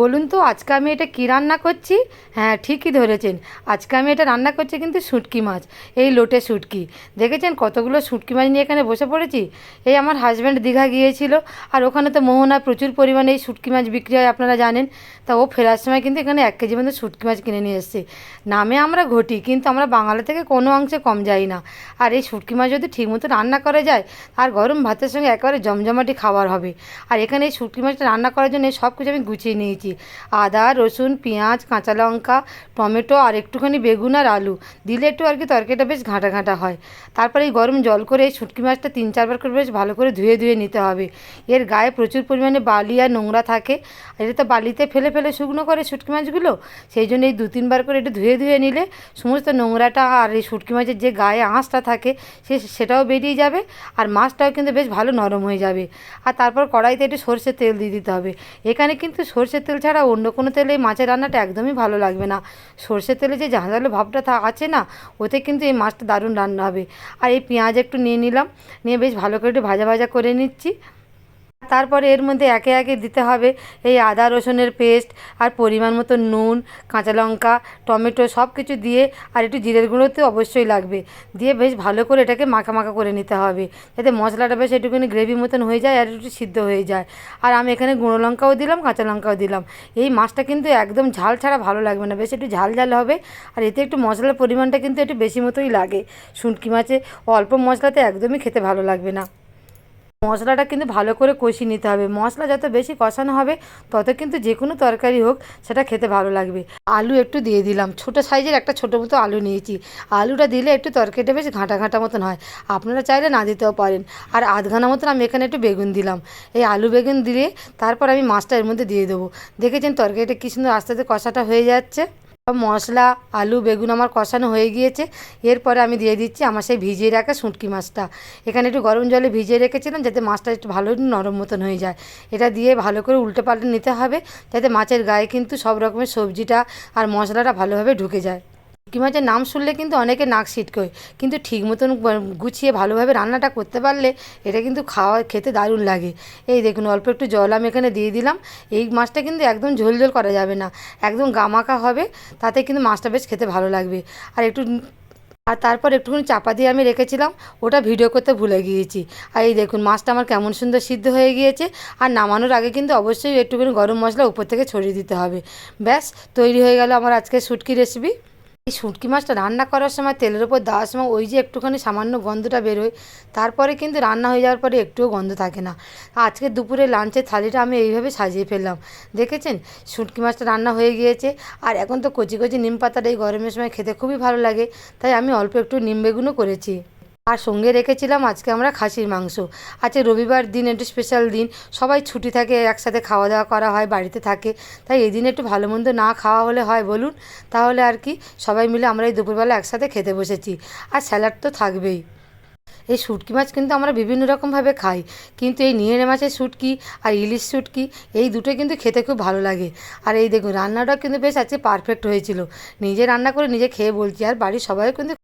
বলুন তো, আজকে আমি এটা কী রান্না করছি? হ্যাঁ ঠিকই ধরেছেন। আজকে আমি এটা রান্না করছি কিন্তু শুটকি মাছ, এই লোটে শুটকি। দেখেছেন কতগুলো শুটকি মাছ নিয়ে এখানে বসে পড়েছি? এই আমার হাজব্যান্ড দীঘা গিয়েছিল, আর ওখানে তো মোহনায় প্রচুর পরিমাণে এই শুটকি মাছ বিক্রি হয়, আপনারা জানেন। তা ও ফেরার সময় কিন্তু এখানে এক কেজি মতো শুটকি মাছ কিনে নিয়ে এসেছে। নামে আমরা ঘটি, কিন্তু আমরা বাঙালি থেকে কোনো অংশে কম যাই না। আর এই শুটকি মাছ যদি ঠিকমতো রান্না করা যায় আর গরম ভাতের সঙ্গে একেবারে জমজমাটি খাবার হবে। আর এখানে এই শুটকি মাছটা রান্না করার জন্য সব কিছু আমি গুছিয়ে নিয়েছি। আদা, রসুন, পেঁয়াজ, কাঁচা লঙ্কা, টমেটো আর একটুখানি বেগুন আর আলু। দিলে একটু আর কি তরকারিটা বেশ ঘাঁটা ঘাঁটা হয়। তারপরে এই গরম জল করে এই শুটকি মাছটা তিন চারবার করে বেশ ভালো করে ধুয়ে ধুয়ে নিতে হবে। এর গায়ে প্রচুর পরিমাণে বালি আর নোংরা থাকে। এটা তো বালিতে ফেলে ফেলে শুকনো করে শুটকি মাছগুলো। সেই জন্য এই দু তিনবার করে একটু ধুয়ে ধুয়ে নিলে সমস্ত নোংরাটা আর এই শুটকি মাছের যে গায়ে আঁশটা থাকে, সে সেটাও বেরিয়ে যাবে আর মাছটাও কিন্তু বেশ ভালো নরম হয়ে যাবে। আর তারপর কড়াইতে একটু সর্ষের তেল দিয়ে দিতে হবে। এখানে কিন্তু সর্ষের তেল ছাড়া অন্য কোনো তেলে মাছের রান্নাটা একদমই ভালো লাগবে না। সর্ষের তেলে যে ঝাঁঝালো ভাবটা আছে না, ওতে কিন্তু এই মাছটা দারুণ রান্না হবে। আর এই পেঁয়াজ একটু নিয়ে নিলাম, নিয়ে বেশ ভালো করে একটু ভাজা ভাজা করে নিচ্ছি। তারপরে এর মধ্যে একে একে দিতে হবে এই আদা রসুনের পেস্ট আর পরিমাণ মতো নুন, কাঁচা লঙ্কা, টমেটো সব কিছু দিয়ে আর একটু জিরের গুঁড়ো তো অবশ্যই লাগবে। দিয়ে বেশ ভালো করে এটাকে মাখা মাখা করে নিতে হবে। যাতে মশলাটা বেশ একটুখানি গ্রেভি মতন হয়ে যায় আর একটু সিদ্ধ হয়ে যায়। আর আমি এখানে গুঁড়ো লঙ্কাও দিলাম, কাঁচা লঙ্কাও দিলাম। এই মাছটা কিন্তু একদম ঝাল ছাড়া ভালো লাগবে না, বেশ একটু ঝাল ঝাল হবে। আর এতে একটু মশলার পরিমাণটা কিন্তু একটু বেশি মতোই লাগে। শুটকি মাছে অল্প মশলাতে একদমই খেতে ভালো লাগবে না। মশলাটা কিন্তু ভালো করে কষিয়ে নিতে হবে। মশলা যত বেশি কষানো হবে, তত কিন্তু যে কোনো তরকারি হোক সেটা খেতে ভালো লাগবে। আলু একটু দিয়ে দিলাম। ছোটো সাইজের একটা ছোটো মতো আলু নিয়েছি। আলুটা দিলে একটু তরকারিটা বেশ ঘাঁটা ঘাঁটা মতন হয়। আপনারা চাইলে না দিতেও পারেন। আর আধঘানা মতন আমি এখানে একটু বেগুন দিলাম। এই আলু বেগুন দিলে তারপর আমি মাছটা এর মধ্যে দিয়ে দেবো। দেখেছেন তরকারিটা কী সুন্দর আস্তে আস্তে কষাটা হয়ে যাচ্ছে? মশলা, আলু, বেগুন আমার কষানো হয়ে গিয়েছে। এরপরে আমি দিয়ে দিচ্ছি আমার সেই ভিজিয়ে রাখা শুঁটকি মাছটা। এখানে একটু গরম জলে ভিজিয়ে রেখেছিলাম যাতে মাছটা একটু ভালো নরম মতন হয়ে যায়। এটা দিয়ে ভালো করে উল্টে পাল্টে নিতে হবে যাতে মাছের গায়ে কিন্তু সব রকমের সবজিটা আর মশলাটা ভালোভাবে ঢুকে যায়। মাছের নাম শুনলে কিন্তু অনেকে নাক ছিটকোয় কিন্তু ঠিক মতন গুছিয়ে ভালোভাবে রান্নাটা করতে পারলে এটা কিন্তু খাওয়া, খেতে দারুণ লাগে। এই দেখুন, অল্প একটু জল আমি এখানে দিয়ে দিলাম। এই মাছটা কিন্তু একদম ঝোল ঝোল করা যাবে না। একদম গামাকা হবে, তাতে কিন্তু মাছটা বেশ খেতে ভালো লাগবে। আর একটু, আর তারপর একটুখানি চাপা দিয়ে আমি রেখেছিলাম, ওটা ভিডিও করতে ভুলে গিয়েছি। আর এই দেখুন, মাছটা আমার কেমন সুন্দর সিদ্ধ হয়ে গিয়েছে। আর নামানোর আগে কিন্তু অবশ্যই একটুখানি গরম মশলা উপর থেকে ছড়িয়ে দিতে হবে। ব্যাস, তৈরি হয়ে গেল আমার আজকে শুটকি রেসিপি এই শুটকি মাছটা রান্না করার সময় তেলের উপর দেওয়ার সময় ওই যে একটুখানি সামান্য গন্ধটা বেরোয়, তারপরে কিন্তু রান্না হয়ে যাওয়ার পরে একটুও গন্ধ থাকে না। আজকে দুপুরে লাঞ্চের থালিটা আমি এইভাবে সাজিয়ে ফেললাম। দেখেছেন? শুটকি মাছটা রান্না হয়ে গিয়েছে। আর এখন তো কচি কচি নিম পাতাটা এই গরমের সময় খেতে খুবই ভালো লাগে। তাই আমি অল্প একটু নিম বেগুনও করেছি। আর সঙ্গে রেখেছিলাম আজকে আমরা খাসির মাংস। আজকে রবিবার দিন, একটু স্পেশাল দিন। সবাই ছুটি থাকে, একসাথে খাওয়া দাওয়া করা হয়, বাড়িতে থাকে। তাই এই দিন একটু ভালো মন্দ না খাওয়া হলে হয় বলুন? তাহলে আর কি, সবাই মিলে আমরা এই দুপুরবেলা একসাথে খেতে বসেছি। আর স্যালাড তো থাকবেই। এই শুটকি মাছ কিন্তু আমরা বিভিন্ন রকমভাবে খাই। কিন্তু এই নিয়েড়ে মাছের শুটকি আর ইলিশ শুটকি, এই দুটো কিন্তু খেতে খুব ভালো লাগে। আর এই দেখুন, রান্নাটাও কিন্তু বেশ আজকে পারফেক্ট হয়েছিল। নিজে রান্না করে নিজে খেয়ে বলছি, আর বাড়ির সবাইও কিন্তু